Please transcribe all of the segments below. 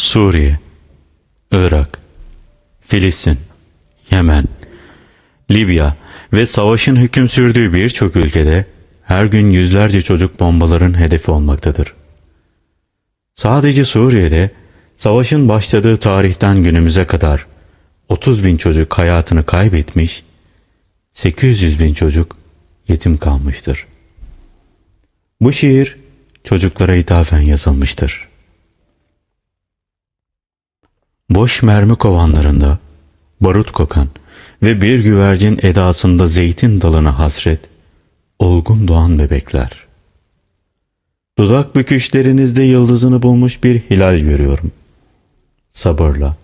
Suriye, Irak, Filistin, Yemen, Libya ve savaşın hüküm sürdüğü birçok ülkede her gün yüzlerce çocuk bombaların hedefi olmaktadır. Sadece Suriye'de savaşın başladığı tarihten günümüze kadar 30 bin çocuk hayatını kaybetmiş, 800 bin çocuk yetim kalmıştır. Bu şiir çocuklara ithafen yazılmıştır. Boş mermi kovanlarında, barut kokan ve bir güvercin edasında zeytin dalına hasret, olgun doğan bebekler. Dudak büküşlerinizde yıldızını bulmuş bir hilal görüyorum. Sabırla,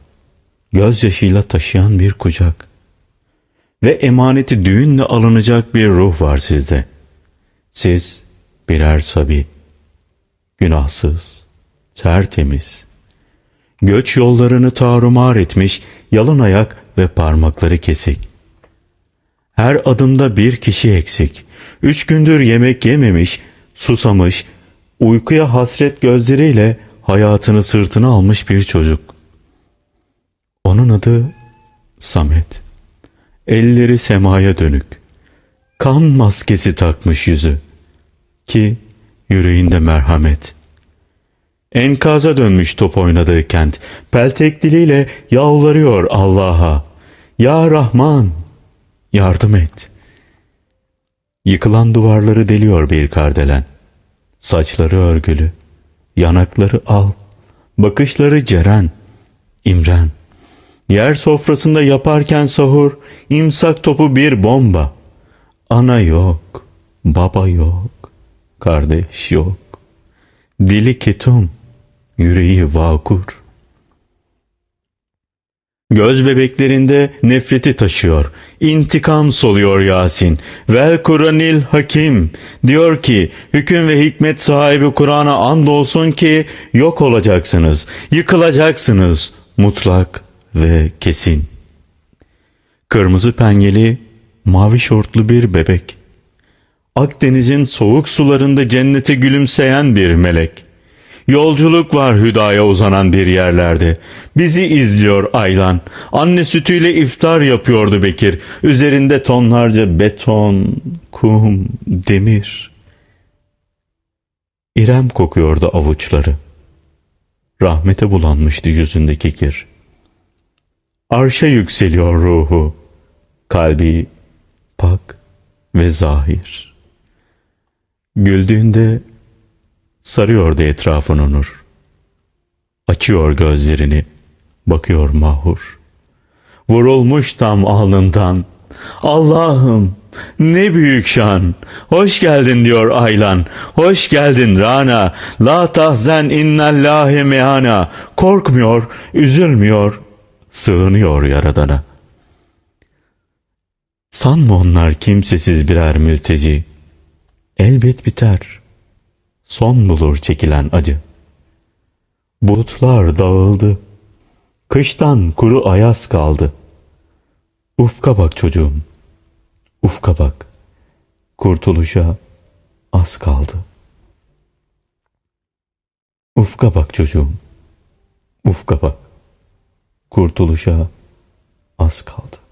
gözyaşıyla taşıyan bir kucak ve emaneti düğünle alınacak bir ruh var sizde. Siz birer sabi, günahsız, tertemiz, göç yollarını tarumar etmiş yalın ayak ve parmakları kesik. Her adımda bir kişi eksik. Üç gündür yemek yememiş, susamış, uykuya hasret gözleriyle hayatını sırtına almış bir çocuk. Onun adı Samet. Elleri semaya dönük. Kan maskesi takmış yüzü. Ki yüreğinde merhamet. Enkaza dönmüş top oynadığı kent. Peltek diliyle yalvarıyor Allah'a. Ya Rahman yardım et. Yıkılan duvarları deliyor bir kardelen. Saçları örgülü, yanakları al, bakışları ceren, imren. Yer sofrasında yaparken sahur, imsak topu bir bomba. Ana yok, baba yok, kardeş yok. Dili ketum, yüreği vakur. Göz bebeklerinde nefreti taşıyor. İntikam soluyor Yasin. Vel Kur'anil Hakim. Diyor ki hüküm ve hikmet sahibi Kur'an'a andolsun ki yok olacaksınız. Yıkılacaksınız. Mutlak ve kesin. Kırmızı penyeli, mavi şortlu bir bebek. Akdeniz'in soğuk sularında cennete gülümseyen bir melek. Yolculuk var hüdaya uzanan bir yerlerde. Bizi izliyor Aylan. Anne sütüyle iftar yapıyordu Bekir. Üzerinde tonlarca beton, kum, demir. İrem kokuyordu avuçları. Rahmete bulanmıştı yüzündeki kir. Arşa yükseliyor ruhu. Kalbi pak ve zahir. Güldüğünde sarıyordu etrafını nur. Açıyor gözlerini, bakıyor mahur. Vurulmuş tam alnından. Allah'ım ne büyük şan. Hoş geldin diyor Aylan. Hoş geldin Rana. La tahzen innallâhe meana. Korkmuyor, üzülmüyor, sığınıyor Yaradan'a. Sanma onlar kimsesiz birer mülteci. Elbet biter. Son bulur çekilen acı. Bulutlar dağıldı. Kıştan kuru ayaz kaldı. Ufka bak çocuğum. Ufka bak. Kurtuluşa az kaldı. Ufka bak çocuğum. Ufka bak. Kurtuluşa az kaldı.